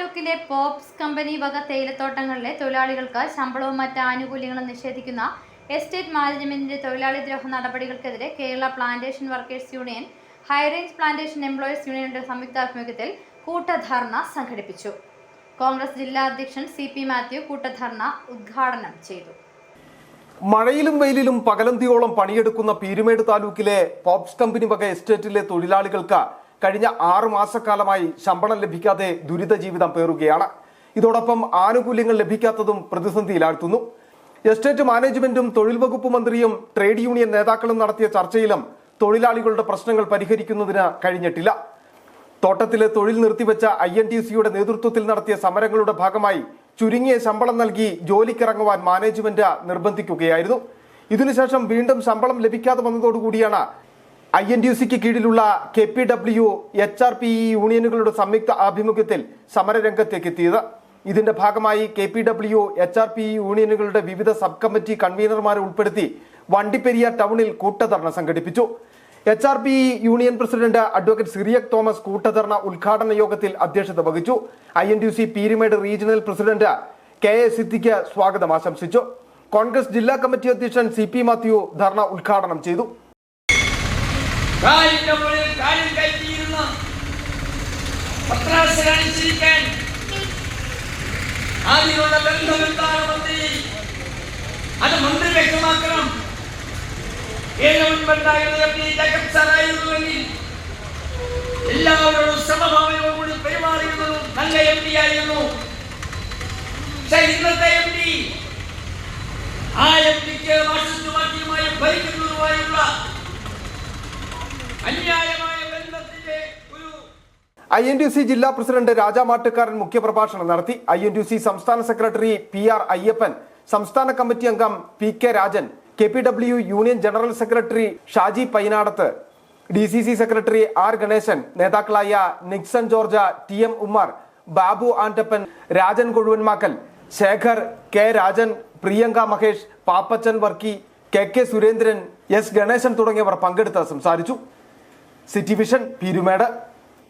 താലൂക്കിലെ pops company വക തേയിലത്തോട്ടങ്ങളിലെ തൊഴിലാളികൾക്ക് ശമ്പളവും മറ്റ് ആനുകൂല്യങ്ങളും നിഷേധിക്കുന്ന എസ്റ്റേറ്റ് മാനേജ്മെന്റിന്റെ തൊഴിലാളി ദ്രോഹ നടപടികൾക്കെതിരെ Kerala plantation workers union high range plantation employees യൂണിയന്റെ സംയുക്താഭിമുഖ്യത്തിൽ കൂട്ടധർണ സംഘടിപ്പിച്ചു. കോൺഗ്രസ് ജില്ലാ അധ്യക്ഷൻ സി പി മാത്യു കൂട്ടധർണ ഉദ്ഘാടനം ചെയ്തു. മഴയിലും വെയിലിലും പകലന്തിയോളം പണിയെടുക്കുന്ന പീരുമേട് താലൂക്കിലെ പോപ്സ് കമ്പനി വക എസ്റ്റേറ്റിലെ തൊഴിലാളികൾക്ക് കഴിഞ്ഞ ആറു മാസക്കാലമായി ശമ്പളം ലഭിക്കാതെ ദുരിത ജീവിതം പേറുകയാണ്. ഇതോടൊപ്പം ആനുകൂല്യങ്ങൾ ലഭിക്കാത്തതും പ്രതിസന്ധിയിലാഴ്ത്തുന്നു. എസ്റ്റേറ്റ് മാനേജ്മെന്റും തൊഴിൽ വകുപ്പ് മന്ത്രിയും ട്രേഡ് യൂണിയൻ നേതാക്കളും നടത്തിയ ചർച്ചയിലും തൊഴിലാളികളുടെ പ്രശ്നങ്ങൾ പരിഹരിക്കുന്നതിന് കഴിഞ്ഞിട്ടില്ല. തോട്ടത്തിലെ തൊഴിൽ നിർത്തിവെച്ച ഐ എൻ ടി സിയുടെ നേതൃത്വത്തിൽ നടത്തിയ സമരങ്ങളുടെ ഭാഗമായി ചുരുങ്ങിയ ശമ്പളം നൽകി ജോലിക്കിറങ്ങുവാൻ മാനേജ്മെന്റ് നിർബന്ധിക്കുകയായിരുന്നു. ഇതിനുശേഷം വീണ്ടും ശമ്പളം ലഭിക്കാതെ വന്നതോടുകൂടിയാണ് ഐ എൻ ഡി സിക്ക് കീഴിലുള്ള K P W H R P E യൂണിയനുകളുടെ സംയുക്ത ആഭിമുഖ്യത്തിൽ സമരരംഗത്തേക്ക് എത്തിയത് ഇതിന്റെ ഭാഗമായി K P W H R P E യൂണിയനുകളുടെ വിവിധ സബ് കമ്മിറ്റി കൺവീനർമാരെ ഉൾപ്പെടുത്തി വണ്ടിപ്പെരിയാർ ടൗണിൽ കൂട്ടധർണ സംഘടിപ്പിച്ചു. H R P union president advocate Cyriac Thomas കൂട്ടധർണ ഉദ്ഘാടന യോഗത്തിൽ അധ്യക്ഷത വഹിച്ചു. I N D C Peermade regional president K A Siddique സ്വാഗതം ആശംസിച്ചു. കോൺഗ്രസ് ജില്ലാ കമ്മിറ്റി അധ്യക്ഷൻ സി പി മാത്യു ധർണ ഉദ്ഘാടനം ചെയ്തു. കാലിന്റെ മുകളിൽ കാലിൽ കയറ്റിയിരുന്ന പത്രാസ കാണിച്ചിരിക്കാൻ ആദ്യമുള്ള ബന്ധം എന്താണ് മന്ത്രി? അത് മന്ത്രി വ്യക്തമാക്കണം. ഏഴ് മുൻപുണ്ടായിരുന്നത് ഈ ജഗത് സാറായിരുന്നുവെങ്കിൽ എല്ലാവരോടും സമഭാവനയോടുകൂടി പെരുമാറിയിരുന്നതും നല്ല എം ഡി ആയിരുന്നു. പക്ഷേ ഇന്നത്തെ എം ഡി ആ ഐ എൻ ഡി സി ജില്ലാ പ്രസിഡന്റ് രാജാമാട്ടുകാരൻ മുഖ്യപ്രഭാഷണം നടത്തി. ഐ എൻ ഡി സി സംസ്ഥാന സെക്രട്ടറി പി ആർ അയ്യപ്പൻ സംസ്ഥാന കമ്മിറ്റി അംഗം P K Rajan K P W union general secretary Shaji Painadath D C C secretary R Ganesan നേതാക്കളായ Nixon George T M Ummer Babu Antappan Rajan Kozhuvanmakkal Shekhar K Rajan Priyanka Mahesh Pappachan Varkey K K Surendran S Ganesan തുടങ്ങിയവർ പങ്കെടുത്ത് സംസാരിച്ചു. City vision Peermade